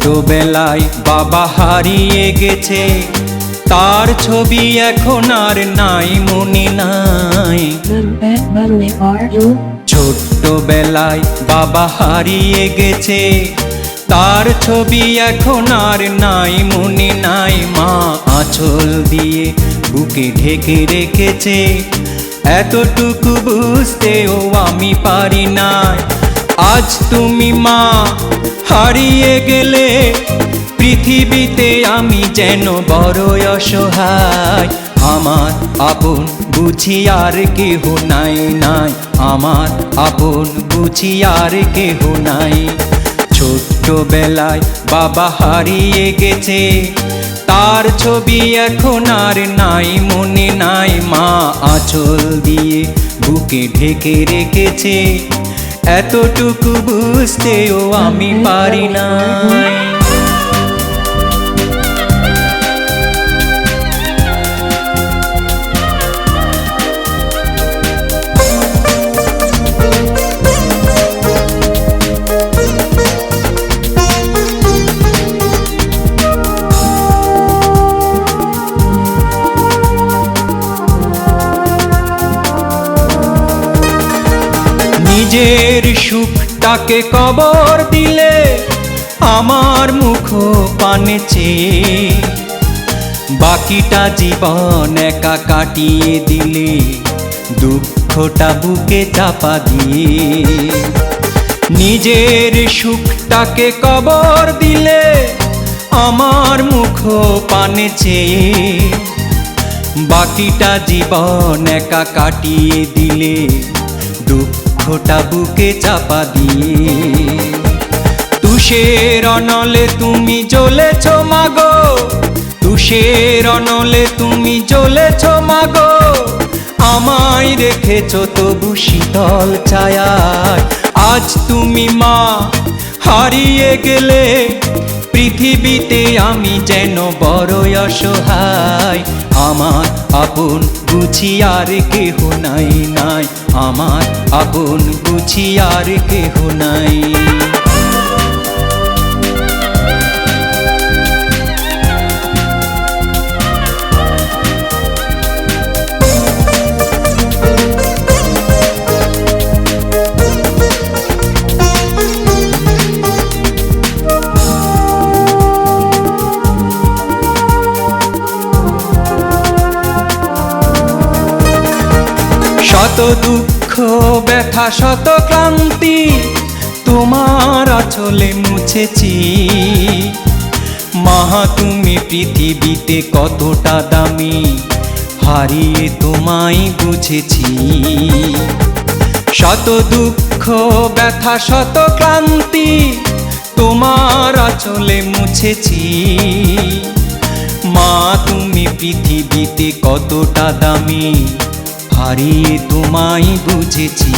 ছোট্টবেলায় বাবা হারিয়ে গেছে। তার ছবি এখন আর নাই, মনে নাই। ছোট্টবেলায় বাবা হারিয়ে গেছে। তার ছবি এখন আর নাই, মনে নাই। মা আঁচল দিয়ে বুকে ঢেকে রেখেছে। এতটুকু বুঝতেও আমি পারি না আজ তুমি মা, হারিয়ে গেলে পৃথিবীতে আমি যেন বড় অসহায়। আমার আপন বুঝি আর কেহ নাই নাই। আমার আপন বুঝি আর কেহ নাই। ছোট্টবেলায় বাবা হারিয়ে গেছে, তার ছবি এখন আর নাই, মনে নাই। মা আঁচল দিয়ে বুকে ঢেকে রেখেছে এতটুকু বুঝতেও আমি পারি নাই সুখটাকে কবর দিলে আমার মুখ পানে চেয়ে। বাকিটা জীবন একা কাটিয়ে দিলে দুঃখটা বুকে চাপা দিয়ে। নিজের সুখটাকে কবর দিলে আমার মুখ পানে চেয়ে। বাকিটা জীবন একা কাটিয়ে দিলে দুঃখটা বুকে চাপা দিয়ে। তুষের অনলে তুমি জ্বলেছ মাগো। তুষের অনলে তুমি জ্বলেছ মাগো। আমায় রেখেছ তবু শীতল ছায়ায়। আজ তুমি মা, হারিয়ে গেলে পৃথিবীতে আমি যেন বড় অসহায়। আমার আপন বুঝি আর কেহ নাই নাই। আমার আপন বুঝি আর কেহ নাই। দুঃখ, ব্যথা শত ক্লান্তি তোমার আচলে মুছেছি। মাহা, তুমি পৃথিবীতে কতটা দামি হারিয়ে তোমায় বুঝেছি। শত দুঃখ, ব্যথা শত ক্লান্তি তোমার আচলে মুছেছি। মা, তুমি পৃথিবীতে কতটা দামি হারিয়ে তোমায় বুঝেছি।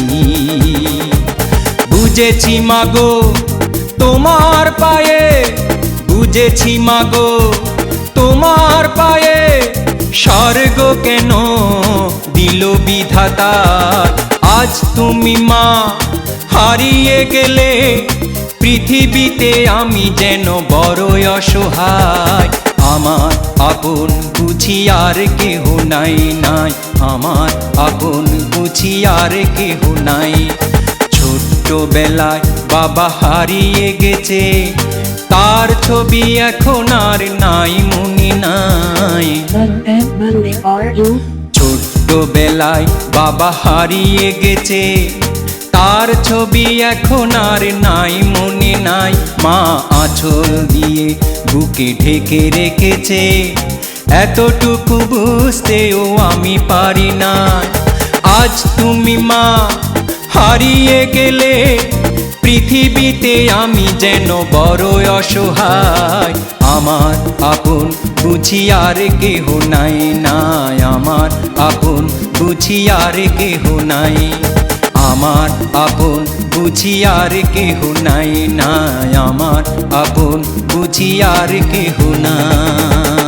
বুঝেছি মাগো তোমার পায়ে, বুঝেছি মাগো তোমার পায়ে স্বর্গ কেন দিল বিধাতা? আজ তুমি মা, হারিয়ে গেলে পৃথিবীতে আমি যেন বড় অসহায়। আমার আপন বুঝি আর কেহ নাই নাই। আমার আপন বুঝি আর কেহ নাই। ছোট্টবেলায় বাবা হারিয়ে গেছে, তার ছবি এখন আর নাই, মনে নাই। ছোট্টবেলায় বাবা হারিয়ে গেছে তার ছবি এখন আর নাই, মনে নাই। মা আঁচল দিয়ে বুকে ঢেকে রেখেছে। এতটুকু বুঝতেও আমি পারি না। আজ তুমি মা হারিয়ে গেলে, পৃথিবীতে আমি যেন বড় অসহায়। আমার আপন বুঝি আর কেহ নাই নাই। আমার আপন বুঝি আর কেহ নাই। আমার আপন বুঝি আর কেহ নাই নাই আমার আপন বুঝি আর কেহ নাই।